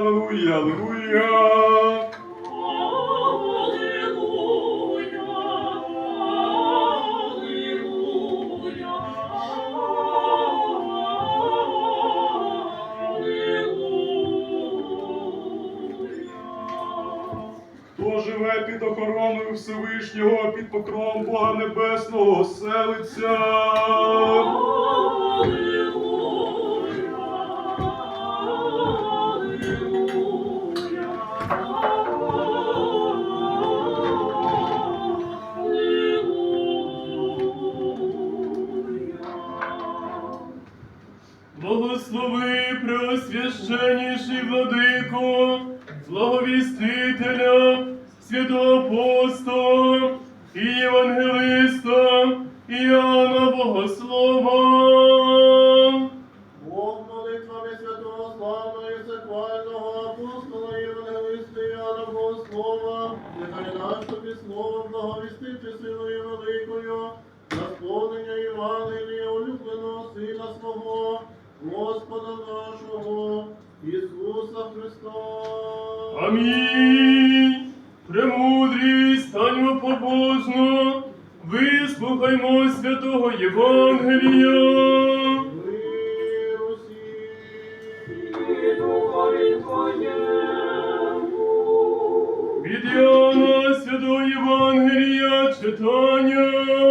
Аллилуйя, Аллилуйя. Хто живе під охороною Всевишнього, під покровом Бога Небесного, селиться. Благослови преосвященніший владико, благовістителя, святого апостола і євангелиста Іоанна Богослова. Бог молитвами святого славного і всехвального апостола Євангелиста Іоанна Богослова, нехай наш тобі слово благовістити силою великою, на сповнення Євангелія улюбленого Сина свого, Господа нашого, Христа. Амінь. Премудрість, станьмо побожно, вислухаймо святого Євангелія. Від Іоанна святого Євангелія читання.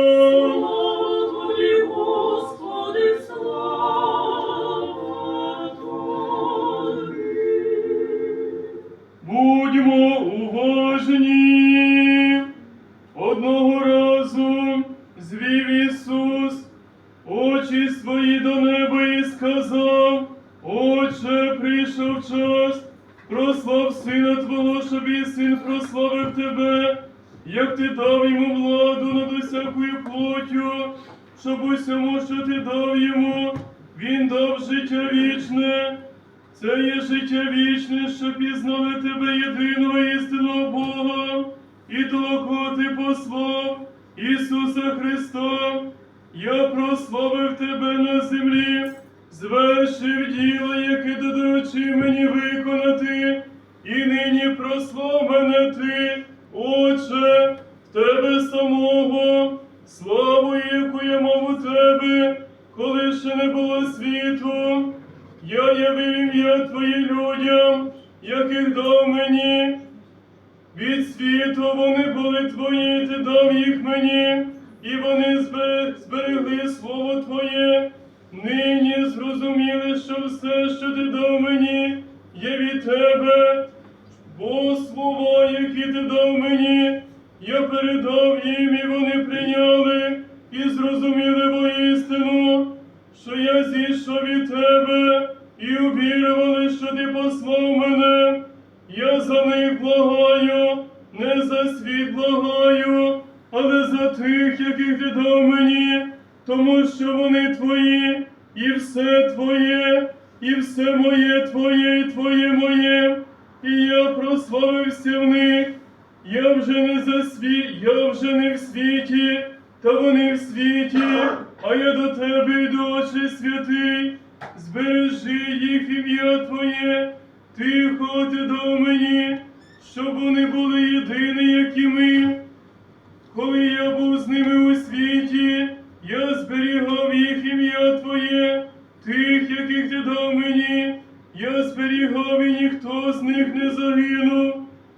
Очі свої до неба і сказав, Отче, прийшов час, прослав Сина Твого, щоб і син прославив Тебе, як ти дав йому владу над усякою плоттю, щоб усьому, що ти дав йому, він дав життя вічне. Це є життя вічне, що пізнали тебе єдиного істинного Бога, і того, кого ти послав, Ісуса Христа. Я прославив тебе на землі, звершив діло, яке додоручив мені виконати, і нині прослав мене ти, Отче, в тебе самого, славу, яку я мав у тебе, коли ще не було світу. Я явив ім'я Твоє людям, яких дав мені. Від світу вони були Твої, ти дав їх мені, і вони зберегли Слово Твоє. Нині зрозуміли, що все, що ти дав мені, є від Тебе. Бо слова, які ти дав мені, я передав їм, і вони прийняли і зрозуміли воістину, що я зійшов від тебе, і увірували, що ти послав мене. Я за них благаю, не за світ благаю, але за тих, яких ти дав мені, тому що вони твої, і все твоє, і все моє твоє, і твоє моє, і я прославився в них. Я вже не за світ, я вже не в світі, та вони в світі, а я до тебе йду, Отче святий, збережи їх ім'я Твоє, ти дав мені, щоб вони були єдині, як і ми. Коли я був з ними у світі, я зберігав їх ім'я Твоє, тих, яких ти дав мені, я зберігав і ніхто з них не загинув,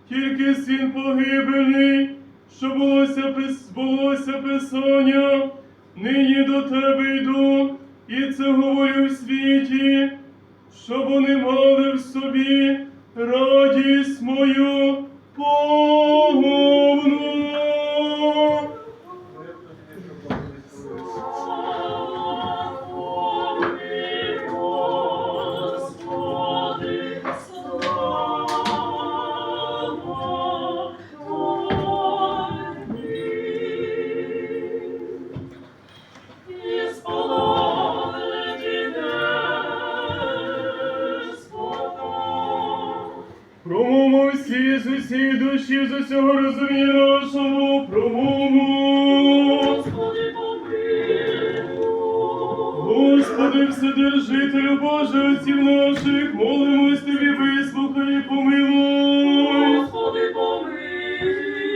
тільки син погибельний, що булося, збулося Писання, нині до тебе йду, і це говорю в світі, щоб вони мали в собі радість мою всі, з усієї душі, з усього розуміння нашого промову. Господи, Господи, Вседержителю Боже, отців наших, молимось тобі, вислухай і помилуй. Господи, помилуй.